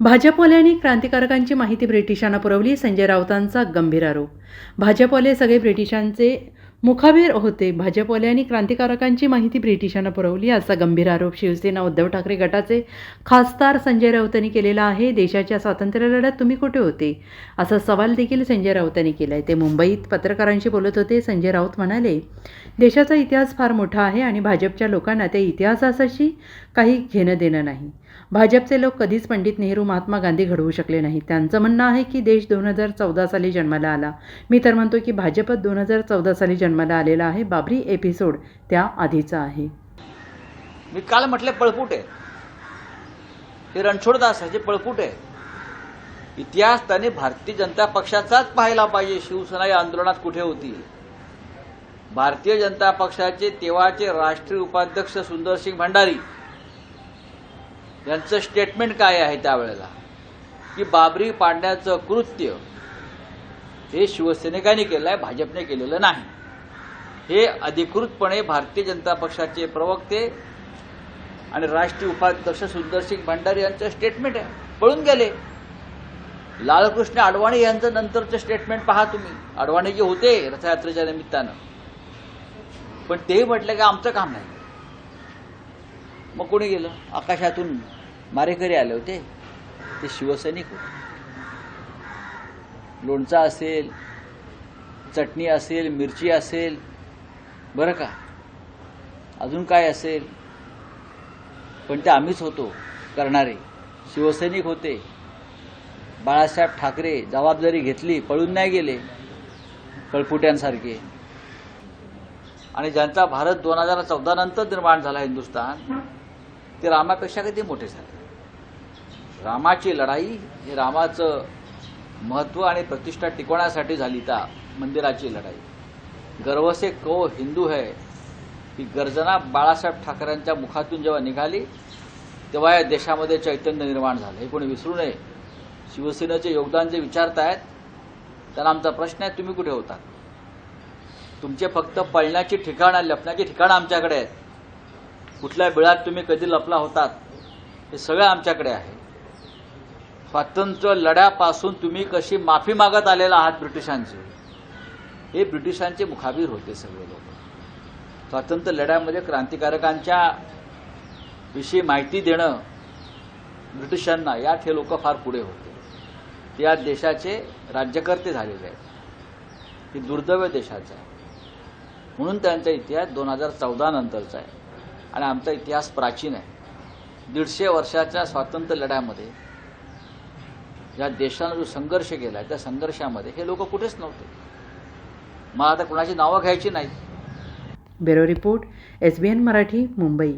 भाजपवाल्यांनी क्रांतिकारकांची माहिती ब्रिटिशांना पुरवली संजय राऊतांचा गंभीर आरोप. भाजपवाले सगळे ब्रिटिशांचे मुखाबीर होते. भाजपवाल्यांनी क्रांतिकारकांची माहिती ब्रिटिशांना पुरवली असा गंभीर आरोप शिवसेना उद्धव ठाकरे गटाचे खासदार संजय राऊतांनी केलेला आहे. देशाच्या स्वातंत्र्य लढ्यात तुम्ही कुठे होते? असा सवाल देखील संजय राऊतांनी केला आहे ते मुंबईत पत्रकारांशी बोलत होते. संजय राऊत म्हणाले देशाचा इतिहास फार मोठा आहे आणि भाजपच्या लोकांना त्या इतिहासाशी काही घेणं देणं नाही. भाजपचे लोक कधीच पंडित नेहरू महात्मा गांधी घडवू शकले नाही त्यांचं म्हणणं आहे की देश दोन हजार चौदा साली जन्माला आला. मी तर म्हणतो की भाजपत दोन हजार चौदा साली जन्माला आलेला आहे. बाबरी एपिसोड त्या आधीचा आहे. मी काल म्हटले पळपुट. आहे हे रणछोडदासाचे पळपुट. आहे इतिहास त्याने भारतीय जनता पक्षाचाच पाहायला पाहिजे. शिवसेना या आंदोलनात कुठे होती? भारतीय जनता पक्षाचे तेव्हाचे राष्ट्रीय उपाध्यक्ष सुंदरसिंग भंडारी. यांचं स्टेटमेंट काय आहे त्यावेळेला? की बाबरी पाडण्याचं कृत्य हे शिवसैनिकांनी केलं आहे भाजपने केलेलं नाही. हे अधिकृतपणे भारतीय जनता पक्षाचे प्रवक्ते आणि राष्ट्रीय उपाध्यक्ष सुंदरसिंग भंडारी यांचं स्टेटमेंट आहे. पळून गेले. लालकृष्ण अडवाणी यांचं नंतरचं स्टेटमेंट पहा तुम्ही. अडवाणी जे होते रथयात्रेच्या निमित्तानं. पण ते म्हटलं की आमचं काम नाही. मग कोणी गेलं? आकाशातून मारेकरी आले होते. ते शिवसैनिक होते. लोणचा असेल चटणी असेल मिरची असेल बरं का? अजून काय असेल? पण ते आम्हीच होतो करणारे. शिवसैनिक होते. बाळासाहेब ठाकरे जबाबदारी घेतली पळून नाही गेले कळपुट्यांसारखे. आणि ज्यांचा भारत दोन हजार चौदा नंतर निर्माण झाला हिंदुस्थान ते रामापेक्षा किती मोठे झाले? रामाची लढाई हे रामाचं महत्त्व आणि प्रतिष्ठा टिकवण्यासाठी झाली त्या मंदिराची लढाई. गर्व से को हिंदू है ही गर्जना बाळासाहेब ठाकरेंच्या मुखातून जेव्हा निघाली तेव्हा या देशामध्ये चैतन्य निर्माण झालं. हे कोणी विसरू नये. शिवसेनेचे योगदान जे विचारतायत त्यांना आमचा प्रश्न आहे तुम्ही कुठे होता तुमचे फक्त पळण्याची ठिकाणं लपण्याची ठिकाणं आमच्याकडे आहेत. कुठल्या बिळात तुम्ही कधी लपला होतात हे सगळं आमच्याकडे आहे. स्वातंत्र्य लढ्यापासून तुम्ही कशी माफी मागत आलेला आहात ब्रिटिशांची? हे ब्रिटिशांचे मुखाबीर होते सगळे लोक. स्वातंत्र्य लढ्यामध्ये क्रांतिकारकांच्या विषयी माहिती देणं ब्रिटिशांना यात हे लोक फार पुढे होते. ते आज देशाचे राज्यकर्ते झालेले आहेत. ही दुर्दैव देशाचं आहे. म्हणून त्यांचा इतिहास दोन हजार चौदा नंतरचा आहे. आणि आमचा इतिहास प्राचीन आहे. दीडशे वर्षाच्या स्वातंत्र्य लढ्यामध्ये या देशानं जो संघर्ष केला त्या संघर्षामध्ये हे लोक कुठेच नव्हते. मला आता कुणाची नावं घ्यायची नाहीत. Bureau report S B N Marathi Mumbai.